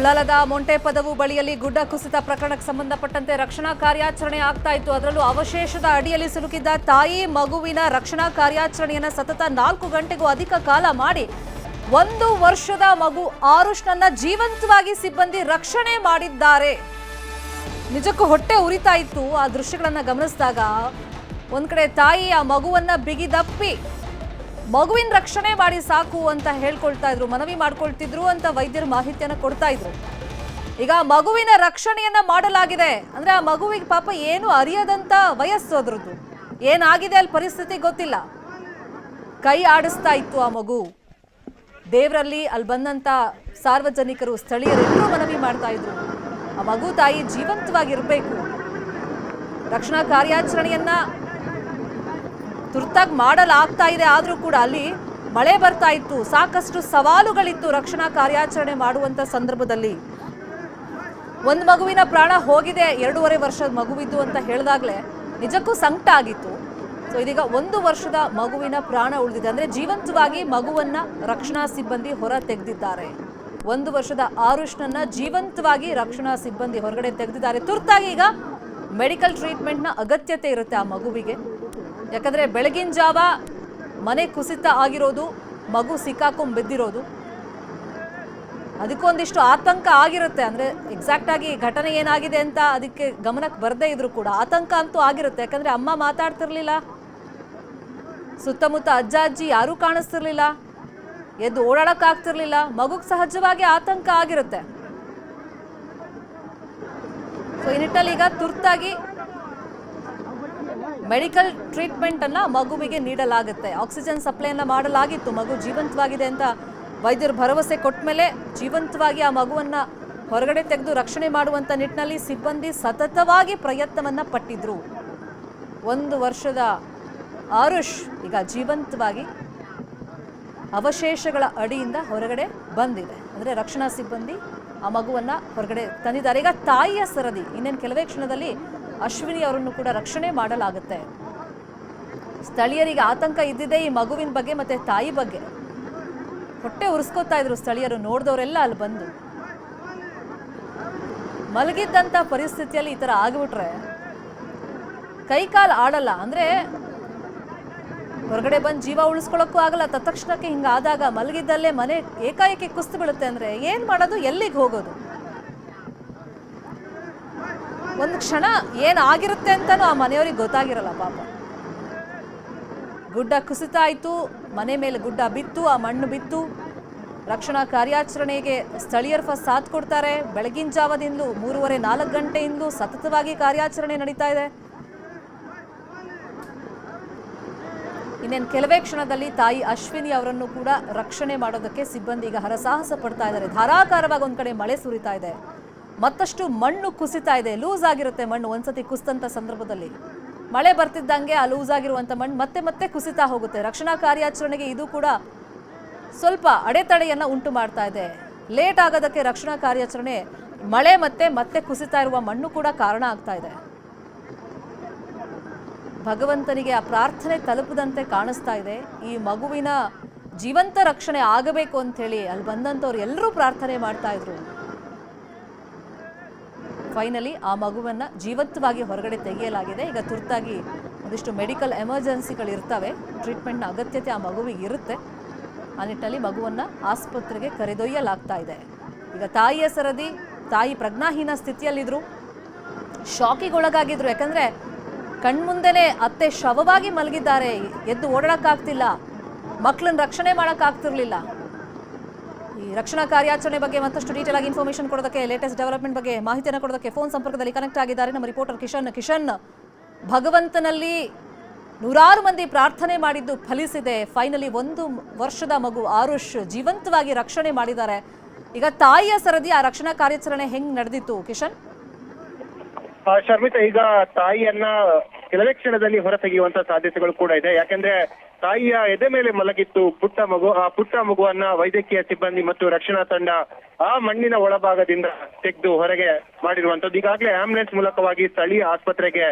ಉಳ್ಳಾಲದ ಮೊಂಟೆಪದವು ಬಳಿಯಲ್ಲಿ ಗುಡ್ಡ ಕುಸಿತ ಪ್ರಕರಣಕ್ಕೆ ಸಂಬಂಧಪಟ್ಟಂತೆ ರಕ್ಷಣಾ ಕಾರ್ಯಾಚರಣೆ ಆಗ್ತಾ ಇತ್ತು. ಅದರಲ್ಲೂ ಅವಶೇಷದ ಅಡಿಯಲ್ಲಿ ಸಿಲುಕಿದ್ದ ತಾಯಿ, ಮಗುವಿನ ರಕ್ಷಣಾ ಕಾರ್ಯಾಚರಣೆಯನ್ನ ಸತತ ನಾಲ್ಕು ಗಂಟೆಗೂ ಅಧಿಕ ಕಾಲ ಮಾಡಿ ಒಂದು ವರ್ಷದ ಮಗು ಆರುಷ್ನನ್ನ ಜೀವಂತವಾಗಿ ಸಿಬ್ಬಂದಿ ರಕ್ಷಣೆ ಮಾಡಿದ್ದಾರೆ. ನಿಜಕ್ಕೂ ಹೊಟ್ಟೆ ಉರಿತಾ ಇತ್ತು. ಆ ದೃಶ್ಯಗಳನ್ನ ಗಮನಿಸಿದಾಗ ಒಂದ್ ಕಡೆ ತಾಯಿ ಆ ಮಗುವನ್ನ ಬಿಗಿದಪ್ಪಿ ಮಗುವಿನ ರಕ್ಷಣೆ ಮಾಡಿ ಸಾಕು ಅಂತ ಹೇಳ್ಕೊಳ್ತಾ ಇದ್ರು, ಮನವಿ ಮಾಡ್ಕೊಳ್ತಿದ್ರು ಅಂತ ವೈದ್ಯರು ಮಾಹಿತಿಯನ್ನು ಕೊಡ್ತಾ ಇದ್ರು. ಈಗ ಮಗುವಿನ ರಕ್ಷಣೆಯನ್ನ ಮಾಡಲಾಗಿದೆ. ಅಂದ್ರೆ ಆ ಮಗುವಿಗೆ ಪಾಪ ಏನು ಅರಿಯದಂತ ವಯಸ್ಸು ಅದ್ರದ್ದು. ಏನಾಗಿದೆ ಅಲ್ಲಿ ಪರಿಸ್ಥಿತಿ ಗೊತ್ತಿಲ್ಲ. ಕೈ ಆಡಿಸ್ತಾ ಇತ್ತು ಆ ಮಗು. ದೇವರಲ್ಲಿ ಅಲ್ಲಿ ಬಂದಂತ ಸಾರ್ವಜನಿಕರು, ಸ್ಥಳೀಯರೆಲ್ಲರೂ ಮನವಿ ಮಾಡ್ತಾ ಇದ್ರು. ಆ ಮಗು ತಾಯಿ ಜೀವಂತವಾಗಿರ್ಬೇಕು. ರಕ್ಷಣಾ ಕಾರ್ಯಾಚರಣೆಯನ್ನ ತುರ್ತಾಗಿ ಮಾಡಲಾಗ್ತಾ ಇದೆ. ಆದರೂ ಕೂಡ ಅಲ್ಲಿ ಮಳೆ ಬರ್ತಾ ಇತ್ತು. ಸಾಕಷ್ಟು ಸವಾಲುಗಳಿತ್ತು ರಕ್ಷಣಾ ಕಾರ್ಯಾಚರಣೆ ಮಾಡುವಂಥ ಸಂದರ್ಭದಲ್ಲಿ. ಒಂದು ಮಗುವಿನ ಪ್ರಾಣ ಹೋಗಿದೆ. ಎರಡೂವರೆ ವರ್ಷದ ಮಗುವಿದ್ದು ಅಂತ ಹೇಳಿದಾಗಲೇ ನಿಜಕ್ಕೂ ಸಂಕಟ ಆಗಿತ್ತು. ಸೊ ಇದೀಗ ಒಂದು ವರ್ಷದ ಮಗುವಿನ ಪ್ರಾಣ ಉಳಿದಿದೆ. ಅಂದರೆ ಜೀವಂತವಾಗಿ ಮಗುವನ್ನ ರಕ್ಷಣಾ ಸಿಬ್ಬಂದಿ ಹೊರ ತೆಗೆದಿದ್ದಾರೆ. ಒಂದು ವರ್ಷದ ಆರುಷ್ನನ್ನ ಜೀವಂತವಾಗಿ ರಕ್ಷಣಾ ಸಿಬ್ಬಂದಿ ಹೊರಗಡೆ ತೆಗೆದಿದ್ದಾರೆ. ತುರ್ತಾಗಿ ಈಗ ಮೆಡಿಕಲ್ ಟ್ರೀಟ್ಮೆಂಟ್ನ ಅಗತ್ಯತೆ ಇರುತ್ತೆ ಆ ಮಗುವಿಗೆ. ಯಾಕಂದ್ರೆ ಬೆಳಗಿನ ಜಾವ ಮನೆ ಕುಸಿತ ಆಗಿರೋದು, ಮಗು ಸಿಕ್ಕಾಕೊಂಡ್ ಬಿದ್ದಿರೋದು. ಅದಕ್ಕೊಂದಿಷ್ಟು ಆತಂಕ ಆಗಿರುತ್ತೆ. ಅಂದ್ರೆ ಎಕ್ಸಾಕ್ಟ್ ಆಗಿ ಘಟನೆ ಏನಾಗಿದೆ ಅಂತ ಅದಕ್ಕೆ ಗಮನಕ್ಕೆ ಬರದೇ ಇದ್ರು ಕೂಡ ಆತಂಕ ಅಂತೂ ಆಗಿರುತ್ತೆ. ಯಾಕಂದ್ರೆ ಅಮ್ಮ ಮಾತಾಡ್ತಿರ್ಲಿಲ್ಲ. ಸುತ್ತಮುತ್ತ ಅಜ್ಜ, ಅಜ್ಜಿ ಯಾರೂ ಕಾಣಿಸ್ತಿರ್ಲಿಲ್ಲ. ಎದ್ದು ಓಡಾಡಕ್ ಮಗುಗೆ ಮಗುಗ್ ಸಹಜವಾಗಿ ಆತಂಕ ಆಗಿರುತ್ತೆ. ಸೊ ಈ ನಿಟ್ಟಲ್ಲಿ ಈಗ ತುರ್ತಾಗಿ ಮೆಡಿಕಲ್ ಟ್ರೀಟ್ಮೆಂಟ್ ಅನ್ನ ಮಗುವಿಗೆ ನೀಡಲಾಗುತ್ತೆ. ಆಕ್ಸಿಜನ್ ಸಪ್ಲೈಯನ್ನು ಮಾಡಲಾಗಿತ್ತು. ಮಗು ಜೀವಂತವಾಗಿದೆ ಅಂತ ವೈದ್ಯರು ಭರವಸೆ ಕೊಟ್ಟ ಮೇಲೆ ಜೀವಂತವಾಗಿ ಆ ಮಗುವನ್ನ ಹೊರಗಡೆ ತೆಗೆದು ರಕ್ಷಣೆ ಮಾಡುವಂತ ನಿಟ್ಟಿನಲ್ಲಿ ಸಿಬ್ಬಂದಿ ಸತತವಾಗಿ ಪ್ರಯತ್ನವನ್ನ ಪಟ್ಟಿದ್ರು. ಒಂದು ವರ್ಷದ ಆರುಷ್ ಈಗ ಜೀವಂತವಾಗಿ ಅವಶೇಷಗಳ ಅಡಿಯಿಂದ ಹೊರಗಡೆ ಬಂದಿದೆ. ಅಂದರೆ ರಕ್ಷಣಾ ಸಿಬ್ಬಂದಿ ಆ ಮಗುವನ್ನ ಹೊರಗಡೆ ತಂದಿದ್ದಾರೆ. ಈಗ ತಾಯಿಯ ಸರದಿ ಇನ್ನೇನು ಕೆಲವೇ ಕ್ಷಣದಲ್ಲಿ ಅಶ್ವಿನಿ ಅವರನ್ನು ಕೂಡ ರಕ್ಷಣೆ ಮಾಡಲಾಗುತ್ತೆ. ಸ್ಥಳೀಯರಿಗೆ ಆತಂಕ ಇದ್ದಿದೆ ಈ ಮಗುವಿನ ಬಗ್ಗೆ ಮತ್ತೆ ತಾಯಿ ಬಗ್ಗೆ. ಹೊಟ್ಟೆ ಉರಿಸ್ಕೋತಾ ಇದ್ರು ಸ್ಥಳೀಯರು, ನೋಡಿದವರೆಲ್ಲ ಅಲ್ಲಿ ಬಂದು. ಮಲಗಿದ್ದಂಥ ಪರಿಸ್ಥಿತಿಯಲ್ಲಿ ಈ ಥರ ಆಗಿಬಿಟ್ರೆ ಕೈಕಾಲು ಆಡಲ್ಲ ಅಂದ್ರೆ ಹೊರಗಡೆ ಬಂದು ಜೀವ ಉಳಿಸ್ಕೊಳ್ಳೋಕ್ಕೂ ಆಗಲ್ಲ. ತತ್ಕ್ಷಣಕ್ಕೆ ಹಿಂಗಾದಾಗ ಮಲಗಿದ್ದಲ್ಲೇ ಮನೆ ಏಕಾಏಕಿ ಕುಸ್ತು ಬೀಳುತ್ತೆ ಅಂದ್ರೆ ಏನು ಮಾಡೋದು? ಎಲ್ಲಿಗೆ ಹೋಗೋದು? ಒಂದು ಕ್ಷಣ ಏನಾಗಿರುತ್ತೆ ಅಂತಲೂ ಆ ಮನೆಯವ್ರಿಗೆ ಗೊತ್ತಾಗಿರಲ್ಲ ಪಾಪ. ಗುಡ್ಡ ಕುಸಿತ ಆಯಿತು ಮನೆ ಮೇಲೆ ಗುಡ್ಡ ಬಿತ್ತು, ಆ ಮಣ್ಣು ಬಿತ್ತು. ರಕ್ಷಣಾ ಕಾರ್ಯಾಚರಣೆಗೆ ಸ್ಥಳೀಯರು ಫಸ್ಟ್ ಸಾಥ್ ಕೊಡ್ತಾರೆ. ಬೆಳಗಿನ ಜಾವದಿಂದಲೂ ಮೂರುವರೆ ನಾಲ್ಕು ಗಂಟೆಯಿಂದಲೂ ಸತತವಾಗಿ ಕಾರ್ಯಾಚರಣೆ ನಡೀತಾ ಇದೆ. ಇನ್ನೇನು ಕೆಲವೇ ಕ್ಷಣದಲ್ಲಿ ತಾಯಿ ಅಶ್ವಿನಿ ಅವರನ್ನು ಕೂಡ ರಕ್ಷಣೆ ಮಾಡೋದಕ್ಕೆ ಸಿಬ್ಬಂದಿ ಈಗ ಹರಸಾಹಸ ಪಡ್ತಾ ಇದ್ದಾರೆ. ಧಾರಾಕಾರವಾಗಿ ಒಂದು ಕಡೆ ಮಳೆ ಸುರಿತಾ ಇದೆ. ಮತ್ತಷ್ಟು ಮಣ್ಣು ಕುಸಿತಾ ಇದೆ. ಲೂಸ್ ಆಗಿರುತ್ತೆ ಮಣ್ಣು. ಒಂದ್ಸತಿ ಕುಸಿದಂತ ಸಂದರ್ಭದಲ್ಲಿ ಮಳೆ ಬರ್ತಿದ್ದಂಗೆ ಆ ಲೂಸ್ ಆಗಿರುವಂತ ಮಣ್ಣು ಮತ್ತೆ ಮತ್ತೆ ಕುಸಿತಾ ಹೋಗುತ್ತೆ. ರಕ್ಷಣಾ ಕಾರ್ಯಾಚರಣೆಗೆ ಇದು ಕೂಡ ಸ್ವಲ್ಪ ಅಡೆತಡೆಯನ್ನ ಉಂಟು ಮಾಡ್ತಾ ಇದೆ. ಲೇಟ್ ಆಗೋದಕ್ಕೆ ರಕ್ಷಣಾ ಕಾರ್ಯಾಚರಣೆ ಮಳೆ ಮತ್ತೆ ಮತ್ತೆ ಕುಸಿತಾ ಇರುವ ಮಣ್ಣು ಕೂಡ ಕಾರಣ ಆಗ್ತಾ ಇದೆ. ಭಗವಂತನಿಗೆ ಆ ಪ್ರಾರ್ಥನೆ ತಲುಪದಂತೆ ಕಾಣಿಸ್ತಾ ಇದೆ. ಈ ಮಗುವಿನ ಜೀವಂತ ರಕ್ಷಣೆ ಆಗಬೇಕು ಅಂತ ಹೇಳಿ ಅಲ್ಲಿ ಬಂದಂಥವ್ರು ಎಲ್ಲರೂ ಪ್ರಾರ್ಥನೆ ಮಾಡ್ತಾ ಇದ್ರು. ಫೈನಲಿ ಆ ಮಗುವನ್ನು ಜೀವಂತವಾಗಿ ಹೊರಗಡೆ ತೆಗೆಯಲಾಗಿದೆ. ಈಗ ತುರ್ತಾಗಿ ಒಂದಿಷ್ಟು ಮೆಡಿಕಲ್ ಎಮರ್ಜೆನ್ಸಿಗಳು ಇರ್ತವೆ. ಟ್ರೀಟ್ಮೆಂಟ್ನ ಅಗತ್ಯತೆ ಆ ಮಗುವಿಗೆ ಇರುತ್ತೆ. ಆ ನಿಟ್ಟಿನಲ್ಲಿ ಮಗುವನ್ನು ಆಸ್ಪತ್ರೆಗೆ ಕರೆದೊಯ್ಯಲಾಗ್ತಾ ಇದೆ. ಈಗ ತಾಯಿಯ ಸರದಿ, ತಾಯಿ ಪ್ರಜ್ಞಾಹೀನ ಸ್ಥಿತಿಯಲ್ಲಿದ್ರು, ಶಾಕಿಗೊಳಗಾಗಿದ್ರು. ಯಾಕಂದರೆ ಕಣ್ಮುಂದೆನೆ ಅತ್ತೆ ಶವವಾಗಿ ಮಲಗಿದ್ದಾರೆ. ಎದ್ದು ಓಡಾಡೋಕ್ಕಾಗ್ತಿಲ್ಲ. ಮಕ್ಕಳನ್ನ ರಕ್ಷಣೆ ಮಾಡೋಕ್ಕಾಗ್ತಿರ್ಲಿಲ್ಲ. ರಕ್ಷಣಾ ಕಾರ್ಯಾಚರಣೆ ಬಗ್ಗೆ ಮತ್ತಷ್ಟು ಡೀಟೇಲ್ ಆಗಿ ಇನ್ಫಾರ್ಮೇಶನ್ ಕೊಡೋದಕ್ಕೆ ಲೇಟೆಸ್ಟ್ ಡೆವಲಪ್ಮೆಂಟ್ ಬಗ್ಗೆ ಮಾಹಿತಿಯನ್ನು ಕೊಡೋದಕ್ಕೆ ಫೋನ್ ಸಂಪರ್ಕದಲ್ಲಿ ಕನೆಕ್ಟ್ ಆಗಿದ್ದಾರೆ ನಮ್ಮ ರಿಪೋರ್ಟರ್ ಕಿಶನ್. ಕಿಶನ್, ಭಗವಂತನಲ್ಲಿ ನೂರಾರು ಮಂದಿ ಪ್ರಾರ್ಥನೆ ಮಾಡಿದ್ದು ಫಲಿಸಿದೆ. ಫೈನಲಿ ಒಂದು ವರ್ಷದ ಮಗು ಆರುಷ್ ಜೀವಂತವಾಗಿ ರಕ್ಷಣೆ ಮಾಡಿದ್ದಾರೆ. ಈಗ ತಾಯಿಯ ಸರದಿ ಆ ರಕ್ಷಣಾ ಕಾರ್ಯಾಚರಣೆ ಹೆಂಗ್ ನಡೆದಿತ್ತು ಕಿಶನ್? ಶರ್ಮಿತಾ, ಈಗ ತಾಯಿಯನ್ನ ಕೆಲವೇ ಕ್ಷಣದಲ್ಲಿ ಹೊರತೆಗೆಯುವಂತ ಸಾಧ್ಯತೆಗಳು ಕೂಡ ಇದೆ. ಯಾಕಂದ್ರೆ ತಾಯಿಯ ಎದೆ ಮೇಲೆ ಮಲಗಿತ್ತು. ಪುಟ್ಟ ಮಗು, ಆ ಪುಟ್ಟ ಮಗುವನ್ನ ವೈದ್ಯಕೀಯ ಸಿಬ್ಬಂದಿ ಮತ್ತು ರಕ್ಷಣಾ ತಂಡ ಆ ಮಣ್ಣಿನ ಒಳಭಾಗದಿಂದ ತೆಗೆದು ಹೊರಗೆ ಮಾಡಿರುವಂತದ್ದು ಈಗಾಗಲೇ ಆಂಬುಲೆನ್ಸ್ ಮೂಲಕವಾಗಿ ಸ್ಥಳೀಯ ಆಸ್ಪತ್ರೆಗೆ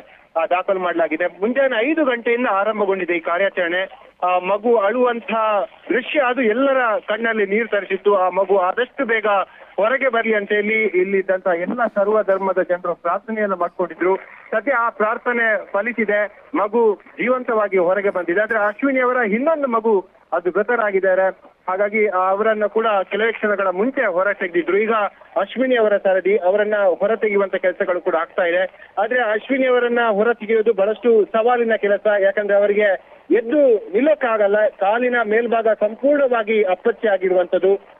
ದಾಖಲು ಮಾಡಲಾಗಿದೆ. ಮುಂಜಾನೆ ಐದು ಗಂಟೆಯಿಂದ ಆರಂಭಗೊಂಡಿದೆ ಈ ಕಾರ್ಯಾಚರಣೆ. ಆ ಮಗು ಅಳುವಂತಹ ದೃಶ್ಯ ಅದು ಎಲ್ಲರ ಕಣ್ಣಲ್ಲಿ ನೀರು ತರಿಸಿತ್ತು. ಆ ಮಗು ಆದಷ್ಟು ಬೇಗ ಹೊರಗೆ ಬರಲಿ ಅಂತ ಹೇಳಿ ಇಲ್ಲಿದ್ದಂತ ಎಲ್ಲ ಸರ್ವ ಧರ್ಮದ ಜನರು ಪ್ರಾರ್ಥನೆಯನ್ನು ಮಾಡ್ಕೊಂಡಿದ್ರು. ಸದ್ಯ ಆ ಪ್ರಾರ್ಥನೆ ಫಲಿಸಿದೆ. ಮಗು ಜೀವಂತವಾಗಿ ಹೊರಗೆ ಬಂದಿದೆ. ಆದ್ರೆ ಅಶ್ವಿನಿ ಅವರ ಇನ್ನೊಂದು ಮಗು ಅದು ಮೃತರಾಗಿದ್ದಾರೆ. ಹಾಗಾಗಿ ಅವರನ್ನ ಕೂಡ ಕೆಲವೇ ಕ್ಷಣಗಳ ಮುಂಚೆ ಹೊರ ತೆಗೆದಿದ್ರು. ಈಗ ಅಶ್ವಿನಿ ಅವರ ಸರದಿ, ಅವರನ್ನ ಹೊರ ತೆಗೆಯುವಂತ ಕೆಲಸಗಳು ಕೂಡ ಆಗ್ತಾ ಇದೆ. ಆದ್ರೆ ಅಶ್ವಿನಿ ಅವರನ್ನ ಹೊರ ತೆಗೆಯೋದು ಬಹಳಷ್ಟು ಸವಾಲಿನ ಕೆಲಸ. ಯಾಕಂದ್ರೆ ಅವರಿಗೆ ಎದ್ದು ನಿಲ್ಲಕ್ಕಾಗಲ್ಲ. ಕಾಲಿನ ಮೇಲ್ಭಾಗ ಸಂಪೂರ್ಣವಾಗಿ ಅಪ್ಪಚ್ಚೆ ಆಗಿರುವಂತದ್ದು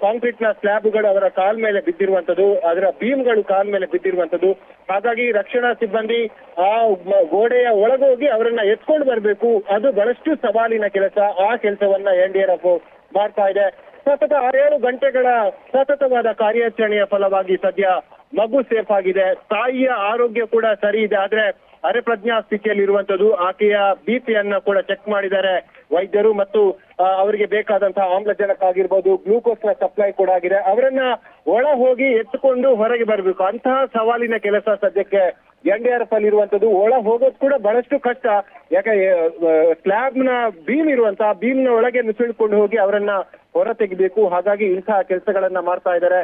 ಕಾಂಕ್ರೀಟ್ನ ಸ್ಲ್ಯಾಬ್ಗಳು ಅವರ ಕಾಲ್ ಮೇಲೆ ಬಿದ್ದಿರುವಂತದ್ದು ಅದರ ಬೀಮ್ಗಳು ಕಾಲ್ ಮೇಲೆ ಬಿದ್ದಿರುವಂತದ್ದು ಹಾಗಾಗಿ ರಕ್ಷಣಾ ಸಿಬ್ಬಂದಿ ಆ ಗೋಡೆಯ ಒಳಗೋಗಿ ಅವರನ್ನ ಎತ್ಕೊಂಡು ಬರಬೇಕು. ಅದು ಬಹಳಷ್ಟು ಸವಾಲಿನ ಕೆಲಸ. ಆ ಕೆಲಸವನ್ನ ಎನ್ ಡಿ ಮಾಡ್ತಾ ಇದೆ. ಸತತ ಆರೇಳು ಗಂಟೆಗಳ ಸತತವಾದ ಕಾರ್ಯಾಚರಣೆಯ ಫಲವಾಗಿ ಸದ್ಯ ಮಗು ಸೇಫ್ ಆಗಿದೆ. ತಾಯಿಯ ಆರೋಗ್ಯ ಕೂಡ ಸರಿ ಇದೆ. ಆದ್ರೆ ಅರೆಪ್ರಜ್ಞಾ ಸ್ಥಿತಿಯಲ್ಲಿ ಇರುವಂತದ್ದು ಆಕೆಯ ಬಿಪಿಯನ್ನ ಕೂಡ ಚೆಕ್ ಮಾಡಿದ್ದಾರೆ ವೈದ್ಯರು ಮತ್ತು ಅವರಿಗೆ ಬೇಕಾದಂತಹ ಆಮ್ಲಜನಕ ಆಗಿರ್ಬೋದು ಗ್ಲೂಕೋಸ್ನ ಸಪ್ಲೈ ಕೂಡ ಆಗಿದೆ. ಅವರನ್ನ ಒಳ ಹೋಗಿ ಎತ್ತುಕೊಂಡು ಹೊರಗೆ ಬರಬೇಕು. ಅಂತಹ ಸವಾಲಿನ ಕೆಲಸ ಸದ್ಯಕ್ಕೆ ಎನ್ ಡಿ ಆರ್ ಎಫ್ ಅಲ್ಲಿ ಇರುವಂತದ್ದು ಒಳ ಹೋಗೋದು ಕೂಡ ಬಹಳಷ್ಟು ಕಷ್ಟ. ಯಾಕೆ ಸ್ಲ್ಯಾಬ್ನ ಬೀಮ್ ಇರುವಂತಹ ಬೀಮ್ನ ಒಳಗೆ ನುಸುಳಿಕೊಂಡು ಹೋಗಿ ಅವರನ್ನ ಹೊರ ತೆಗಿಬೇಕು ಹಾಗಾಗಿ ಇಂತಹ ಕೆಲಸಗಳನ್ನ ಮಾಡ್ತಾ ಇದ್ದಾರೆ.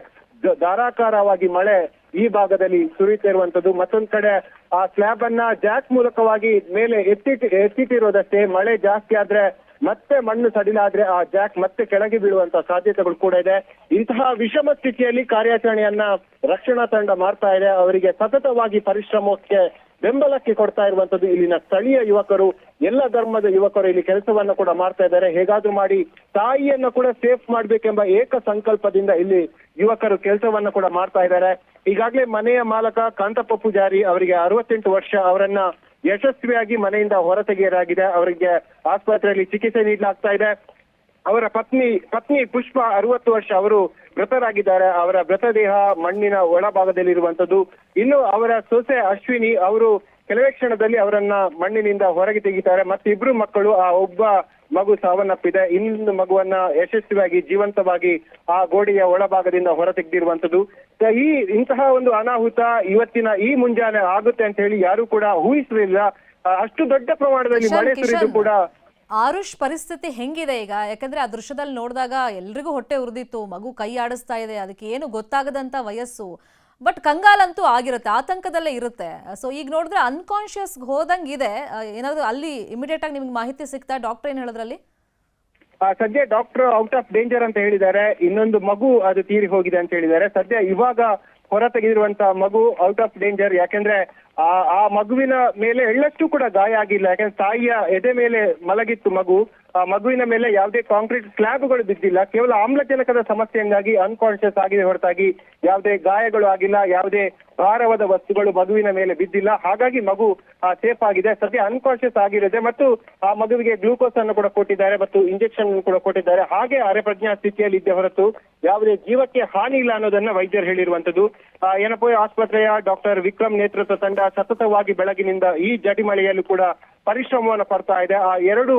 ಧಾರಾಕಾರವಾಗಿ ಮಳೆ ಈ ಭಾಗದಲ್ಲಿ ಸುರಿಯುತ್ತಿರುವಂತದ್ದು. ಮತ್ತೊಂದ್ ಕಡೆ, ಆ ಸ್ಲ್ಯಾಬ್ ಅನ್ನ ಜಾಕ್ ಮೂಲಕವಾಗಿ ಮೇಲೆ ಎತ್ತಿ ಎತ್ತಿಟ್ಟಿರೋದಷ್ಟೇ ಮಳೆ ಜಾಸ್ತಿ ಆದ್ರೆ ಮತ್ತೆ ಮಣ್ಣು ಸಡಿಲಾದ್ರೆ ಆ ಜಾಕ್ ಮತ್ತೆ ಕೆಳಗೆ ಬೀಳುವಂತ ಸಾಧ್ಯತೆಗಳು ಕೂಡ ಇದೆ. ಇಂತಹ ವಿಷಮ ಸ್ಥಿತಿಯಲ್ಲಿ ಕಾರ್ಯಾಚರಣೆಯನ್ನ ರಕ್ಷಣಾ ತಂಡ ಮಾಡ್ತಾ ಇದೆ. ಅವರಿಗೆ ಸತತವಾಗಿ ಪರಿಶ್ರಮಕ್ಕೆ ಬೆಂಬಲಕ್ಕೆ ಕೊಡ್ತಾ ಇರುವಂತದ್ದು ಇಲ್ಲಿನ ಸ್ಥಳೀಯ ಯುವಕರು. ಎಲ್ಲ ಧರ್ಮದ ಯುವಕರು ಇಲ್ಲಿ ಕೆಲಸವನ್ನ ಕೂಡ ಮಾಡ್ತಾ ಇದ್ದಾರೆ. ಹೇಗಾದ್ರೂ ಮಾಡಿ ತಾಯಿಯನ್ನ ಕೂಡ ಸೇಫ್ ಮಾಡ್ಬೇಕೆಂಬ ಏಕ ಸಂಕಲ್ಪದಿಂದ ಇಲ್ಲಿ ಯುವಕರು ಕೆಲಸವನ್ನ ಕೂಡ ಮಾಡ್ತಾ ಇದ್ದಾರೆ. ಈಗಾಗಲೇ ಮನೆಯ ಮಾಲಕ ಕಾಂತಪ್ಪ ಪೂಜಾರಿ ಅವರಿಗೆ ಅರವತ್ತೆಂಟು ವರ್ಷ ಅವರನ್ನ ಯಶಸ್ವಿಯಾಗಿ ಮನೆಯಿಂದ ಹೊರತೆಗೆಯಲಾಗಿದೆ ಅವರಿಗೆ ಆಸ್ಪತ್ರೆಯಲ್ಲಿ ಚಿಕಿತ್ಸೆ ನೀಡಲಾಗ್ತಾ ಇದೆ. ಅವರ ಪತ್ನಿ ಪತ್ನಿ ಪುಷ್ಪ ಅರವತ್ತು ವರ್ಷ ಅವರು ಮೃತರಾಗಿದ್ದಾರೆ. ಅವರ ಮೃತದೇಹ ಮಣ್ಣಿನ ಒಳಭಾಗದಲ್ಲಿರುವಂತದ್ದು ಇನ್ನು ಅವರ ಸೊಸೆ ಅಶ್ವಿನಿ ಅವರು ಕೆಲವೇ ಕ್ಷಣದಲ್ಲಿ ಅವರನ್ನ ಮಣ್ಣಿನಿಂದ ಹೊರಗೆ ತೆಗಿತಾರೆ. ಮತ್ತೆ ಇಬ್ರು ಮಕ್ಕಳು, ಆ ಒಬ್ಬ ಮಗು ಸಾವನ್ನಪ್ಪಿದೆ. ಇನ್ನೊಂದು ಮಗುವನ್ನ ಯಶಸ್ವಿಯಾಗಿ ಜೀವಂತವಾಗಿ ಆ ಗೋಡೆಯ ಒಳಭಾಗದಿಂದ ಹೊರ ತೆಗೆದಿರುವಂತದ್ದು ಈ ಇಂತಹ ಒಂದು ಅನಾಹುತ ಇವತ್ತಿನ ಈ ಮುಂಜಾನೆ ಆಗುತ್ತೆ ಅಂತ ಹೇಳಿ ಯಾರು ಕೂಡ ಊಹಿಸಲಿಲ್ಲ ಅಷ್ಟು ದೊಡ್ಡ ಪ್ರಮಾಣದಲ್ಲಿ ಮಳೆ ಸುರಿದು ಕೂಡ ಆರುಷ್ ಪರಿಸ್ಥಿತಿ ಹೆಂಗಿದೆ ಈಗ? ಯಾಕಂದ್ರೆ ಆ ದೃಶ್ಯದಲ್ಲಿ ನೋಡಿದಾಗ ಎಲ್ರಿಗೂ ಹೊಟ್ಟೆ ಉರಿದಿತ್ತು ಮಗು ಕೈ ಆಡಿಸ್ತಾ ಇದೆ ಅದಕ್ಕೆ ಏನು ಗೊತ್ತಾಗದಂತ ವಯಸ್ಸು. ಬಟ್ ಕಂಗಾಲಂತೂ ಆಗಿರುತ್ತೆ, ಆತಂಕದಲ್ಲೇ ಇರುತ್ತೆ. ಸೊ ಈಗ ನೋಡಿದ್ರೆ ಅನ್ಕಾನ್ಶಿಯಸ್ ಹೋದಂಗೆ ಇದೆ. ಏನಾದ್ರು ಅಲ್ಲಿ ಇಮಿಡಿಯೇಟ್ ಆಗಿ ನಿಮ್ಗೆ ಮಾಹಿತಿ ಸಿಗ್ತಾ ಡಾಕ್ಟರ್ ಏನ್ ಹೇಳಿದ್ರಲ್ಲಿ? ಸದ್ಯ ಡಾಕ್ಟರ್ ಔಟ್ ಆಫ್ ಡೇಂಜರ್ ಅಂತ ಹೇಳಿದ್ದಾರೆ. ಇನ್ನೊಂದು ಮಗು ಅದು ತೀರಿ ಹೋಗಿದೆ ಅಂತ ಹೇಳಿದ್ದಾರೆ. ಸದ್ಯ ಇವಾಗ ಹೊರ ತೆಗೆದಿರುವಂತಹ ಮಗು ಔಟ್ ಆಫ್ ಡೇಂಜರ್ ಯಾಕೆಂದ್ರೆ ಆ ಮಗುವಿನ ಮೇಲೆ ಎಳ್ಳಷ್ಟು ಕೂಡ ಗಾಯ ಆಗಿಲ್ಲ. ಯಾಕಂದ್ರೆ ತಾಯಿಯ ಎದೆ ಮೇಲೆ ಮಲಗಿತ್ತು ಮಗು. ಮಗುವಿನ ಮೇಲೆ ಯಾವುದೇ ಕಾಂಕ್ರೀಟ್ ಸ್ಲ್ಯಾಬ್ಗಳು ಬಿದ್ದಿಲ್ಲ, ಕೇವಲ ಆಮ್ಲಜನಕದ ಸಮಸ್ಯೆಯಿಂದಾಗಿ ಅನ್ಕಾನ್ಶಿಯಸ್ ಆಗಿದೆ ಹೊರತಾಗಿ ಯಾವುದೇ ಗಾಯಗಳು ಆಗಿಲ್ಲ, ಯಾವುದೇ ಭಾರವಾದ ವಸ್ತುಗಳು ಮಗುವಿನ ಮೇಲೆ ಬಿದ್ದಿಲ್ಲ. ಹಾಗಾಗಿ ಮಗು ಸೇಫ್ ಆಗಿದೆ. ಸದ್ಯ ಅನ್ಕಾನ್ಶಿಯಸ್ ಆಗಿರುತ್ತೆ ಮತ್ತು ಆ ಮಗುವಿಗೆ ಗ್ಲೂಕೋಸ್ ಅನ್ನು ಕೂಡ ಕೊಟ್ಟಿದ್ದಾರೆ ಮತ್ತು ಇಂಜೆಕ್ಷನ್ ಕೂಡ ಕೊಟ್ಟಿದ್ದಾರೆ. ಹಾಗೆ ಅರೆಪ್ರಜ್ಞಾ ಸ್ಥಿತಿಯಲ್ಲಿ ಇದ್ದೆ ಹೊರತು ಯಾವುದೇ ಜೀವಕ್ಕೆ ಹಾನಿ ಇಲ್ಲ ಅನ್ನೋದನ್ನ ವೈದ್ಯರು ಹೇಳಿರುವಂತದ್ದು ಏನಪ್ಪ, ಆಸ್ಪತ್ರೆಯ ಡಾಕ್ಟರ್ ವಿಕ್ರಮ್ ನೇತೃತ್ವ ತಂಡ ಸತತವಾಗಿ ಬೆಳಗಿನಿಂದ ಈ ಜಡಿಮಳೆಯಲ್ಲೂ ಕೂಡ ಪರಿಶ್ರಮವನ್ನ ಪಡ್ತಾ ಇದೆ. ಆ ಎರಡು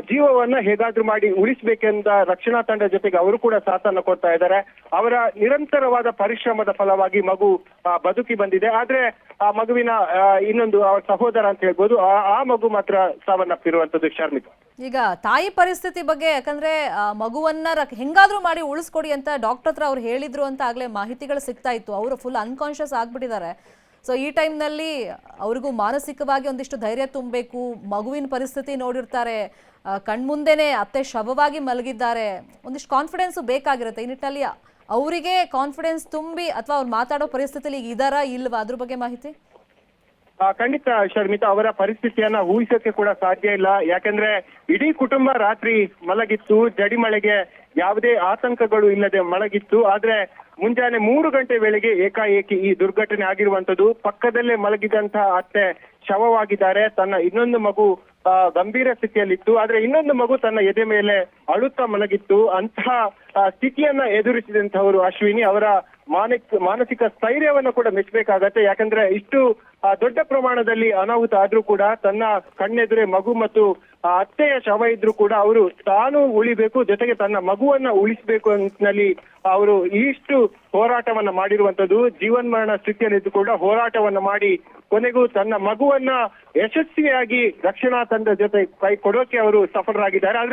ಜೀವವನ್ನ ಹೇಗಾದ್ರೂ ಮಾಡಿ ಉಳಿಸ್ಬೇಕೆಂದ ರಕ್ಷಣಾ ತಂಡ ಜೊತೆಗೆ ಅವರು ಕೂಡ ಸಾಥನ್ನ ಕೊಡ್ತಾ ಇದ್ದಾರೆ. ಅವರ ನಿರಂತರವಾದ ಪರಿಶ್ರಮದ ಫಲವಾಗಿ ಮಗು ಬದುಕಿ ಬಂದಿದೆ. ಆದ್ರೆ, ಆ ಮಗುವಿನ ಇನ್ನೊಂದು ಅವರ ಸಹೋದರ ಅಂತ ಹೇಳ್ಬೋದು. ಆ ಮಗು ಮಾತ್ರ ಸಾವನ್ನಪ್ಪಿರುವಂತದ್ದು ಶರ್ಮಿತ ಈಗ ತಾಯಿ ಪರಿಸ್ಥಿತಿ ಬಗ್ಗೆ, ಯಾಕಂದ್ರೆ ಮಗುವನ್ನ ಹೆಂಗಾದ್ರೂ ಮಾಡಿ ಉಳಿಸ್ಕೊಡಿ ಅಂತ ಡಾಕ್ಟರ್ ಹತ್ರ ಅವ್ರು ಹೇಳಿದ್ರು ಅಂತ ಆಗ್ಲೇ ಮಾಹಿತಿಗಳು ಸಿಗ್ತಾ ಇತ್ತು. ಅವರು ಫುಲ್ ಅನ್ಕಾನ್ಶಿಯಸ್ ಆಗ್ಬಿಟ್ಟಿದ್ದಾರೆ. ಸೊ ಈ ಟೈಮ್ನಲ್ಲಿ ಅವ್ರಿಗೂ ಮಾನಸಿಕವಾಗಿ ಒಂದಿಷ್ಟು ಧೈರ್ಯ ತುಂಬಬೇಕು. ಮಗುವಿನ ಪರಿಸ್ಥಿತಿ ನೋಡಿರ್ತಾರೆ. ಕಣ್ಮುಂದೆನೆ ಅತ್ತೆ ಶವವಾಗಿ ಮಲಗಿದ್ದಾರೆ. ಒಂದಿಷ್ಟು ಕಾನ್ಫಿಡೆನ್ಸು ಬೇಕಾಗಿರುತ್ತೆ. ಈ ನಿಟ್ಟಿನಲ್ಲಿ ಅವರಿಗೆ ಕಾನ್ಫಿಡೆನ್ಸ್ ತುಂಬಿ ಅಥವಾ ಅವ್ರು ಮಾತಾಡೋ ಪರಿಸ್ಥಿತಿಲಿ ಈಗ ಇದಾರಾ ಇಲ್ವಾ? ಅದ್ರ ಬಗ್ಗೆ ಮಾಹಿತಿ? ಖಂಡಿತ ಶರ್ಮಿತಾ, ಅವರ ಪರಿಸ್ಥಿತಿಯನ್ನ ಊಹಿಸೋಕೆ ಕೂಡ ಸಾಧ್ಯ ಇಲ್ಲ. ಯಾಕಂದ್ರೆ ಇಡೀ ಕುಟುಂಬ ರಾತ್ರಿ ಮಲಗಿತ್ತು. ಜಡಿಮಳೆಗೆ ಯಾವುದೇ ಆತಂಕಗಳು ಇಲ್ಲದೆ ಮಲಗಿತ್ತು. ಆದ್ರೆ ಮುಂಜಾನೆ ಮೂರು ಗಂಟೆ ವೇಳೆಗೆ ಏಕಾಏಕಿ ಈ ದುರ್ಘಟನೆ ಆಗಿರುವಂತದ್ದು ಪಕ್ಕದಲ್ಲೇ ಮಲಗಿದಂತಹ ಅತ್ತೆ ಶವವಾಗಿದ್ದಾರೆ. ತನ್ನ ಇನ್ನೊಂದು ಮಗು ಗಂಭೀರ ಸ್ಥಿತಿಯಲ್ಲಿತ್ತು. ಆದ್ರೆ ಇನ್ನೊಂದು ಮಗು ತನ್ನ ಎದೆ ಮೇಲೆ ಅಳುತ್ತಾ ಮಲಗಿತ್ತು. ಅಂತಹ ಸ್ಥಿತಿಯನ್ನ ಎದುರಿಸಿದಂತಹವರು ಅಶ್ವಿನಿ ಅವರ ಮಾನಸಿಕ ಮಾನಸಿಕ ಸ್ಥೈರ್ಯವನ್ನ ಕೂಡ ಮೆಚ್ಚಬೇಕಾಗತ್ತೆ. ಯಾಕಂದ್ರೆ ಇಷ್ಟು ದೊಡ್ಡ ಪ್ರಮಾಣದಲ್ಲಿ ಅನಾಹುತ ಆದ್ರೂ ಕೂಡ ತನ್ನ ಕಣ್ಣೆದುರೆ ಮಗು ಮತ್ತು ಅತ್ತೆಯ ಶವ ಇದ್ರೂ ಕೂಡ ಅವರು ತಾನು ಉಳಿಬೇಕು, ಜೊತೆಗೆ ತನ್ನ ಮಗುವನ್ನ ಉಳಿಸಬೇಕು ಅಂತಲ್ಲಿ ಅವರು ಇಷ್ಟು ಹೋರಾಟವನ್ನ ಮಾಡಿರುವಂತದ್ದು ಜೀವನ್ಮರಣ ಸ್ಥಿತಿಯಲ್ಲಿದ್ದು ಕೂಡ ಹೋರಾಟವನ್ನ ಮಾಡಿ ಕೊನೆಗೂ ತನ್ನ ಮಗುವನ್ನ ಯಶಸ್ವಿಯಾಗಿ ರಕ್ಷಣಾ ತಂಡ ಜೊತೆ ಕೈ ಕೊಡೋಕೆ ಅವರು ಸಫಲರಾಗಿದ್ದಾರೆ. ಆದ್ರೆ